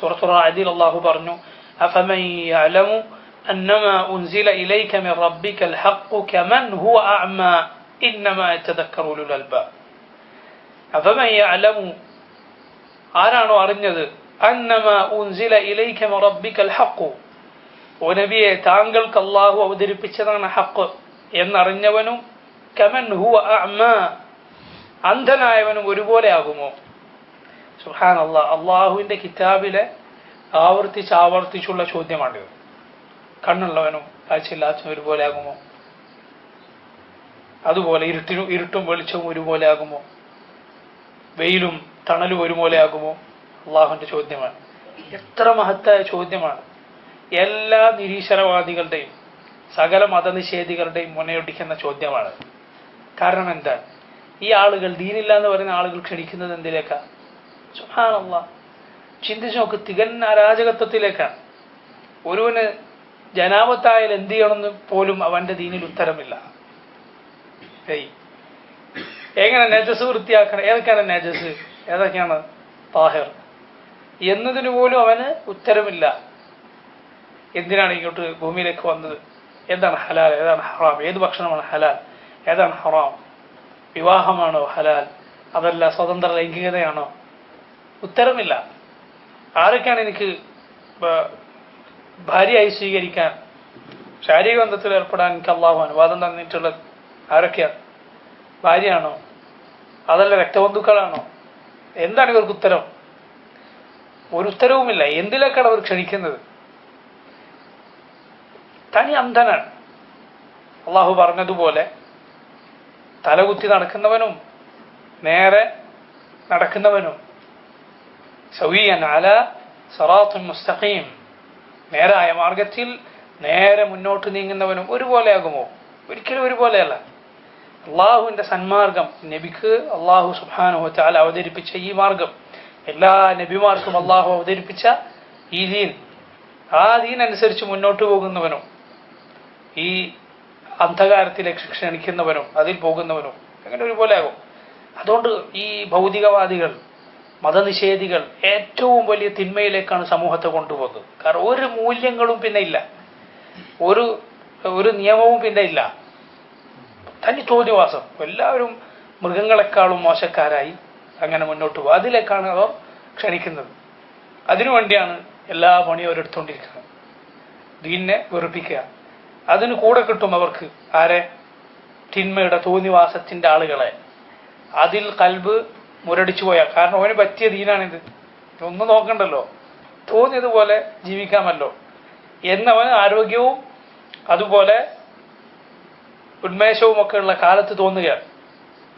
سورة الرعد الله برنو. أفمن يعلم أنما أنزل إليك من ربك الحق كمن هو أعمى؟ إنما يتذكر أولو الألباب. أفمن يعلم؟ أرانو أرنيد أنما أنزل إليك من ربك الحق. ونبي تانقلك كالله ودري بيتشنان حق. إن أرنيد كمن هو أعمى؟ عندنا أيمن ولي بولي أغمو സുഹാൻ അള്ളാഹ് അള്ളാഹുവിന്റെ കിതാബിലെ ആവർത്തിച്ച് ആവർത്തിച്ചുള്ള ചോദ്യമാണിത്. കണ്ണുള്ളവനും കാഴ്ചയില്ലാത്തവനും ഒരുപോലെ ആകുമോ അതുപോലെ ഇരുട്ടിനും ഇരുട്ടും വെളിച്ചവും ഒരുപോലെ ആകുമോ വെയിലും തണലും ഒരുപോലെ ആകുമോ അള്ളാഹുവിന്റെ ചോദ്യമാണ്. എത്ര മഹത്തായ ചോദ്യമാണ്. എല്ലാ നിരീശ്വരവാദികളുടെയും സകല മതനിഷേധികളുടെയും മുനയൊടിക്കുന്ന ചോദ്യമാണ്. കാരണം എന്താ ഈ ആളുകൾ ദീനില്ല എന്ന് പറയുന്ന ആളുകൾ ക്ഷണിക്കുന്നത് എന്തിലേക്കാ? സുഹാനല്ല ചിന്തിച്ചു നോക്ക് തികഞ്ഞ അരാജകത്വത്തിലേക്കാണ് ഒരുവന് ജനാപത്തായാൽ എന്ത് ചെയ്യണമെന്ന് പോലും അവന്റെ ദീനിൽ ഉത്തരമില്ല. എങ്ങനെ നജസ് വൃത്തിയാക്കണം? ഏതൊക്കെയാണ് നജസ്? ഏതൊക്കെയാണ് താഹിർ? എന്നതിന് പോലും അവന് ഉത്തരമില്ല. എന്തിനാണ് ഇങ്ങോട്ട് ഭൂമിയിലേക്ക് വന്നത്? എന്താണ് ഹലാൽ? ഏതാണ് ഹറാം? ഏത് ഭക്ഷണമാണ് ഹലാൽ? ഏതാണ് ഹറാം? വിവാഹമാണോ ഹലാൽ? അതല്ല സ്വതന്ത്ര ലൈംഗികതയാണോ? ഉത്തരമില്ല. ആരൊക്കെയാണ് എനിക്ക് ഭാര്യയായി സ്വീകരിക്കാൻ? ശാരീരിക ബന്ധത്തിൽ ഏർപ്പെടാൻ എനിക്ക് അള്ളാഹു അനുവാദം തന്നിട്ടുള്ളത് ആരൊക്കെയാണ്? ഭാര്യയാണോ? അതല്ല രക്തബന്ധുക്കളാണോ? എന്താണ് ഇവർക്ക് ഉത്തരം? ഒരു ഉത്തരവുമില്ല. എന്തിലേക്കാണ് അവർ ക്ഷണിക്കുന്നത്? തനി അന്ധനാണ്. അള്ളാഹു പറഞ്ഞതുപോലെ തലകുത്തി നടക്കുന്നവനും നേരെ നടക്കുന്നവനും സവിയൻ അല സറാത്തുൻ മുസ്തഖീം. നേരായ മാർഗത്തിൽ നേരെ മുന്നോട്ട് നീങ്ങുന്നവനും ഒരുപോലെയാകുമോ? ഒരിക്കലും ഒരുപോലെയല്ല. അള്ളാഹുവിന്റെ സന്മാർഗം നബിക്ക് അള്ളാഹു സുബാനുഹു ചാല അവതരിപ്പിച്ച ഈ മാർഗം. എല്ലാ നബിമാർക്കും അള്ളാഹു അവതരിപ്പിച്ച ഈ ദീൻ. ആ ദീൻ അനുസരിച്ച് മുന്നോട്ട് പോകുന്നവനും ഈ അന്ധകാരത്തിലേക്ക് ക്ഷണിക്കുന്നവനും അതിൽ പോകുന്നവനും അങ്ങനെ ഒരുപോലെ ആകും അതുകൊണ്ട് ഈ ഭൗതികവാദികൾ മതനിഷേധികൾ ഏറ്റവും വലിയ തിന്മയിലേക്കാണ് സമൂഹത്തെ കൊണ്ടുപോകുന്നത്. കാരണം ഒരു മൂല്യങ്ങളും പിന്നെ ഇല്ല. ഒരു ഒരു നിയമവും പിന്നെ ഇല്ല. തനി തോന്നിവാസം എല്ലാവരും മൃഗങ്ങളെക്കാളും മോശക്കാരായി അങ്ങനെ മുന്നോട്ട് പോകും അതിലേക്കാണ് അവർ ക്ഷണിക്കുന്നത്. അതിനുവേണ്ടിയാണ് എല്ലാ പണിയും അവരെടുത്തുകൊണ്ടിരിക്കുന്നത്. ദീനിനെ വെറുപ്പിക്കുക. അതിന് കൂടെ കിട്ടും അവർക്ക് ആരെ? തിന്മയുടെ തോന്നിവാസത്തിന്റെ ആളുകളെ. അതിൽ കൽബ് മുരടിച്ചു പോയാൽ കാരണം അവന് പറ്റിയ ദീനാണിത്. ഒന്നും നോക്കണ്ടല്ലോ. തോന്നിയതുപോലെ ജീവിക്കാമല്ലോ. എന്നവന് ആരോഗ്യവും അതുപോലെ ഉന്മേഷവും ഒക്കെ ഉള്ള കാലത്ത് തോന്നുകയാണ്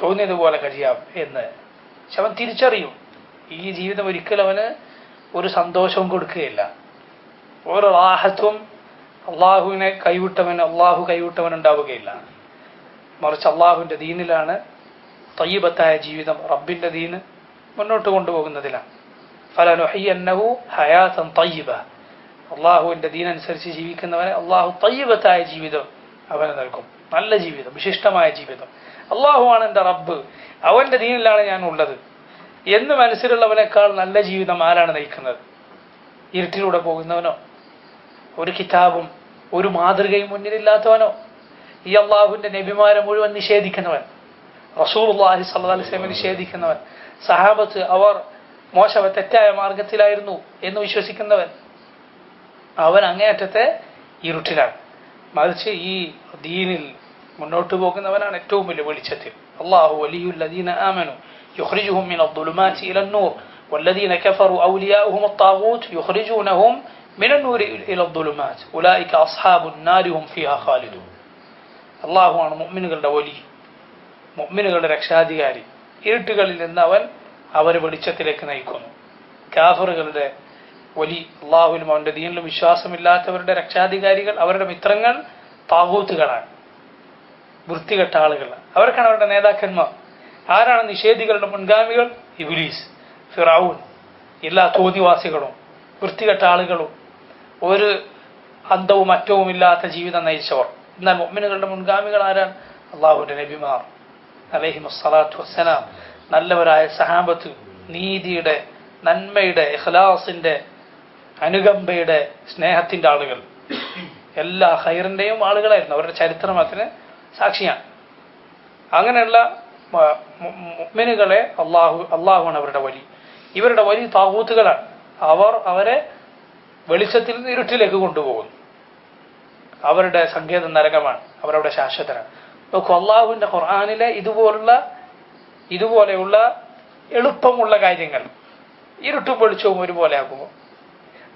തോന്നിയതുപോലെ കഴിയാം എന്ന്. പക്ഷെ അവൻ തിരിച്ചറിയും. ഈ ജീവിതം ഒരിക്കലും അവന് ഒരു സന്തോഷവും കൊടുക്കുകയില്ല. ഒരു റാഹത്വം അള്ളാഹുവിനെ കൈവിട്ടവൻ അള്ളാഹു കൈവിട്ടവൻ ഉണ്ടാവുകയില്ല. മറിച്ച് അള്ളാഹുവിന്റെ ദീനിലാണ് തയ്യബത്തായ ജീവിതം റബ്ബിന്റെ ദീന് മുന്നോട്ട് കൊണ്ടുപോകുന്നതിലാണ്. ഫലനുഹയ്യന്നഹു ഹയാത്തൻ തയ്യബ. അള്ളാഹുവിന്റെ ദീനനുസരിച്ച് ജീവിക്കുന്നവനെ അള്ളാഹു തയ്യബത്തായ ജീവിതം അവന് നൽകും. നല്ല ജീവിതം വിശിഷ്ടമായ ജീവിതം. അള്ളാഹുവാണ് എന്റെ റബ്ബ്. അവന്റെ ദീനിലാണ് ഞാൻ ഉള്ളത്. എന്ന് മനസ്സിലുള്ളവനേക്കാൾ നല്ല ജീവിതം ആരാണ് നയിക്കുന്നത്? ഇരുട്ടിലൂടെ പോകുന്നവനോ? ഒരു കിതാബും ഒരു മാതൃകയും മുന്നിലില്ലാത്തവനോ? ഈ അള്ളാഹുവിന്റെ നബിമാരെ മുഴുവൻ നിഷേധിക്കുന്നവൻ. റസൂൽ അള്ളാഹി സല്ലാസ്ലമെ നിഷേധിക്കുന്നവൻ സഹാബത്ത് അവർ മോശവ തെറ്റായ മാർഗത്തിലായിരുന്നു എന്ന് വിശ്വസിക്കുന്നവൻ അവൻ അങ്ങേയറ്റത്തെ ഇരുട്ടിലാണ് മറിച്ച് ഈ ദീനിൽ മുന്നോട്ട് പോകുന്നവനാണ് ഏറ്റവും വലിയ വെളിച്ചത്തിൽ അള്ളാഹു വലിയുല്ലദീന ആമനു يخرجهم من الظلمات إلى النور والذين كفروا أولياؤهم الطاغوت يخرجونهم من النور إلى الظلمات أولئك أصحاب النار هم فيها خالدون الله ആണ് മുഅ്മിനുകളുടെ വലി മുഅ്മിനുകളുടെ രക്ഷാധികാരി. ഇരുട്ടുകളിൽ നിന്ന് അവൻ അവരെ വെളിച്ചത്തിലേക്ക് നയിക്കുന്നു. കാഫറുകളുടെ ഒലി അള്ളാഹുലും അവന്റെ ദീനിലും വിശ്വാസമില്ലാത്തവരുടെ രക്ഷാധികാരികൾ അവരുടെ മിത്രങ്ങൾ താകൂത്തുകളാണ് വൃത്തികെട്ട ആളുകൾ. അവർക്കാണ് അവരുടെ നേതാക്കന്മാർ. ആരാണ് നിഷേധികളുടെ മുൻഗാമികൾ? ഇബുലീസ് ഫിറാവൂൻ എല്ലാ തോതിവാസികളും വൃത്തികെട്ട ആളുകളും. ഒരു അന്തവും അറ്റവും ഇല്ലാത്ത ജീവിതം നയിച്ചവർ. എന്നാൽ മൊമ്മിനുകളുടെ മുൻഗാമികൾ ആരാണ്? അള്ളാഹുവിന്റെ നബിമാർ. അലഹിം സലാത്തു വസ്സലാം നല്ലവരായ സഹാബത്ത് നീതിയുടെ നന്മയുടെ ഇഖ്ലാസിന്റെ അനുകമ്പയുടെ സ്നേഹത്തിന്റെ ആളുകൾ. എല്ലാ ഹൈറിന്റെയും ആളുകളായിരുന്നു. അവരുടെ ചരിത്രം അതിന് സാക്ഷിയാണ്. അങ്ങനെയുള്ള മുഗ്മിനുകളെ അള്ളാഹു അള്ളാഹുവാണ് അവരുടെ വലി. ഇവരുടെ വലി താകൂത്തുകളാണ് അവർ അവരെ വെളിച്ചത്തിൽ നിന്ന് ഇരുട്ടിലേക്ക് കൊണ്ടുപോകുന്നു. അവരുടെ സങ്കേതം നരകമാണ് അവരവിടെ ശാശ്വതരാണ്. നോക്കൂ അള്ളാഹുവിന്റെ ഖുർആാനിലെ ഇതുപോലുള്ള ഇതുപോലെയുള്ള എളുപ്പമുള്ള കാര്യങ്ങൾ ഇരുട്ടും വെളിച്ചവും ഒരുപോലെ ആക്കുമോ?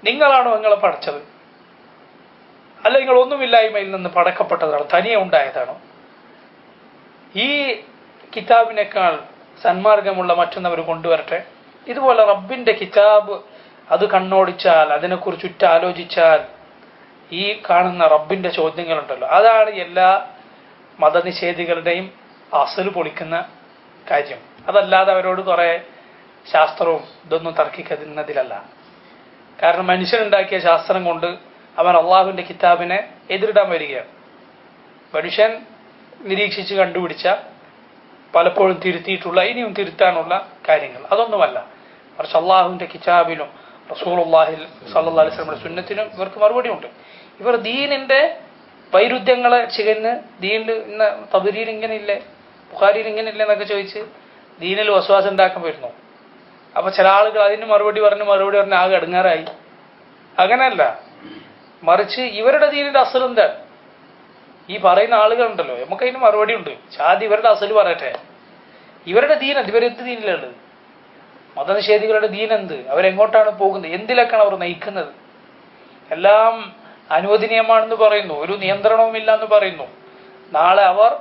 നിങ്ങളാണോ നിങ്ങളെ പഠിച്ചത്? അല്ല നിങ്ങൾ ഒന്നുമില്ലായ്മയിൽ നിന്ന് പടക്കപ്പെട്ടതാണോ? തനിയെ ഉണ്ടായതാണോ? ഈ കിതാബിനേക്കാൾ സന്മാർഗമുള്ള മറ്റൊന്നവർ കൊണ്ടുവരട്ടെ. ഇതുപോലെ റബ്ബിന്റെ കിതാബ് അത് കണ്ണോടിച്ചാൽ അതിനെക്കുറിച്ച് ഉറ്റാലോചിച്ചാൽ ഈ കാണുന്ന റബ്ബിന്റെ ചോദ്യങ്ങളുണ്ടല്ലോ. അതാണ് എല്ലാ മതനിഷേധികളുടെയും അസൽ പൊളിക്കുന്ന കാര്യം. അതല്ലാതെ അവരോട് കുറെ ശാസ്ത്രവും ഇതൊന്നും തർക്കിക്കുന്നതിലല്ല. കാരണം മനുഷ്യനുണ്ടാക്കിയ ശാസ്ത്രം കൊണ്ട് അവൻ അള്ളാഹുവിന്റെ കിതാബിനെ എതിരിടാൻ വരികയാണ്. മനുഷ്യൻ നിരീക്ഷിച്ച് കണ്ടുപിടിച്ച പലപ്പോഴും തിരുത്തിയിട്ടുള്ള ഇനിയും തിരുത്താനുള്ള കാര്യങ്ങൾ. അതൊന്നുമല്ല. മറിച്ച് അള്ളാഹുവിന്റെ കിതാബിലും റസൂൾ അള്ളാഹിൽ സല്ലാ അലിസ്ലമിന്റെ സുന്നത്തിനും ഇവർക്ക് മറുപടി ഉണ്ട് ഇവർ ദീനിന്റെ വൈരുദ്ധ്യങ്ങളെ ചികന്ന് ദീനിൽ ഇന്ന് തബുരിയിൽ ഇങ്ങനെ ഇല്ലേ ബുഖാരിയിൽ ഇങ്ങനെ ഇല്ലേ എന്നൊക്കെ ചോദിച്ച് ദീനിൽ വസ്വാസം ഉണ്ടാക്കാൻ വരുന്നു അപ്പൊ ചില ആളുകൾ അതിന് മറുപടി പറഞ്ഞ് മറുപടി പറഞ്ഞ് ആകെ അടുങ്ങാറായി അങ്ങനെയല്ല. മറിച്ച് ഇവരുടെ ദീനിന്റെ അസൽ എന്താണ് ഈ പറയുന്ന ആളുകളുണ്ടല്ലോ നമുക്ക് അതിന് മറുപടി ഉണ്ട്. ആദ്യം ഇവരുടെ അസൽ പറയട്ടെ. ഇവരുടെ ദീൻ എന്ത് ഇവരെന്ത് ദീനിലുള്ളത് മതനിഷേധികളുടെ ദീൻ എന്ത്? അവരെങ്ങോട്ടാണ് പോകുന്നത്? എന്തിലേക്കാണ് അവർ നയിക്കുന്നത്? എല്ലാം അനുവദനീയമാണെന്ന് പറയുന്നു. ഒരു നിയന്ത്രണവുമില്ല എന്ന് പറയുന്നു. നാളെ അവർ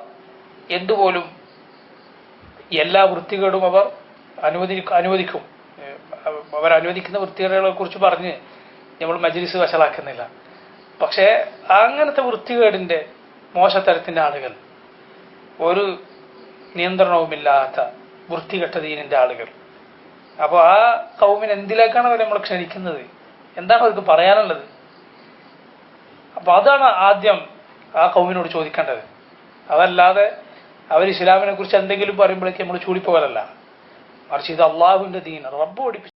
എന്തുപോലും എല്ലാ വൃത്തികേടും അവർ അനുവദി അനുവദിക്കും. അവർ അനുവദിക്കുന്ന വൃത്തികേടുകളെ കുറിച്ച് പറഞ്ഞ് നമ്മൾ മജ്ലിസ് വഷളാക്കുന്നില്ല. പക്ഷേ അങ്ങനത്തെ വൃത്തികേടിന്റെ മോശത്തരത്തിന്റെ ആളുകൾ ഒരു നിയന്ത്രണവുമില്ലാത്ത വൃത്തികെട്ട ദീനിന്റെ ആളുകൾ. അപ്പോൾ ആ കൗമിന് എന്തിലേക്കാണ് അവർ നമ്മൾ ക്ഷണിക്കുന്നത്? എന്താണ് അവർക്ക് പറയാനുള്ളത്? അപ്പൊ അതാണ് ആദ്യം ആ കൗമിനോട് ചോദിക്കേണ്ടത്. അതല്ലാതെ അവർ ഇസ്ലാമിനെ കുറിച്ച് എന്തെങ്കിലും പറയുമ്പോഴേക്ക് നമ്മൾ ചൂടിപ്പോകലല്ല. മറിച്ച് ഇത് അള്ളാഹുവിന്റെ ദീൻ റബ്ബ് പഠിപ്പിച്ചു